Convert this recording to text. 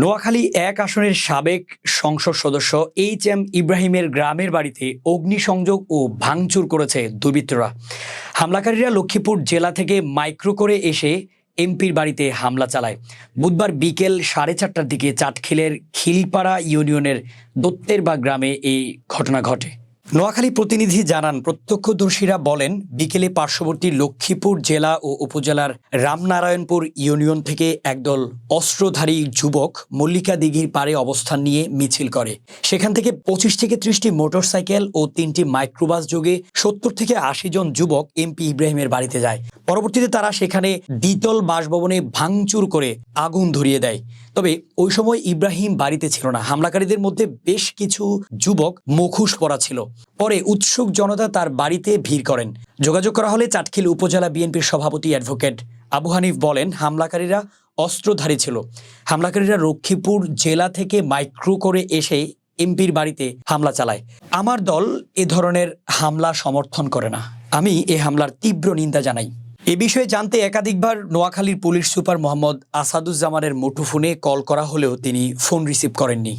নোয়াখালী এক আসনের সাবেক সংসদ সদস্য এইচ এম ইব্রাহিমের গ্রামের বাড়িতে অগ্নিসংযোগ ও ভাঙচুর করেছে দুর্বৃত্তরা। হামলাকারীরা লক্ষ্মীপুর জেলা থেকে মাইক্রো করে এসে এমপির বাড়িতে হামলা চালায়। বুধবার বিকেল সাড়ে চারটার দিকে চাটখিলের খিলপাড়া ইউনিয়নের দত্তেরবা গ্রামে এই ঘটনা ঘটে। নোয়াখালী প্রতিনিধি জানান, প্রত্যক্ষদর্শীরা বলেন, বিকেলে পার্শ্ববর্তী লক্ষ্মীপুর জেলা ও উপজেলার রামনারায়ণপুর ইউনিয়ন থেকে একদল অস্ত্রধারী যুবক মল্লিকা দিঘির পাড়ে অবস্থান নিয়ে মিছিল করে। সেখান থেকে পঁচিশ থেকে ত্রিশটি মোটরসাইকেল ও তিনটি মাইক্রোবাস যোগে সত্তর থেকে আশি জন যুবক এমপি ইব্রাহিমের বাড়িতে যায়। পরবর্তীতে তারা সেখানে দ্বিতল বাসভবনে ভাঙচুর করে আগুন ধরিয়ে দেয়। তবে ওই সময় ইব্রাহিম বাড়িতে ছিল না। হামলাকারীদের মধ্যে বেশ কিছু যুবক মুখোশ পরা ছিল। পরে উৎসুক জনতা তার বাড়িতে ভিড় করেন। যোগাযোগ করা হলে চাটখিল উপজেলা বিএনপির সভাপতি অ্যাডভোকেট আবু হানিফ বলেন, হামলাকারীরা অস্ত্রধারী ছিল। হামলাকারীরা লক্ষ্মীপুর জেলা থেকে মাইক্রো করে এসে এমপির বাড়িতে হামলা চালায়। আমার দল এ ধরনের হামলা সমর্থন করে না। আমি এ হামলার তীব্র নিন্দা জানাই। এ বিষয়ে জানতে একাধিকবার নোয়াখালীর পুলিশ সুপার মোহাম্মদ আসাদুজ্জামানের মুঠোফোনে কল করা হলেও তিনি ফোন রিসিভ করেননি।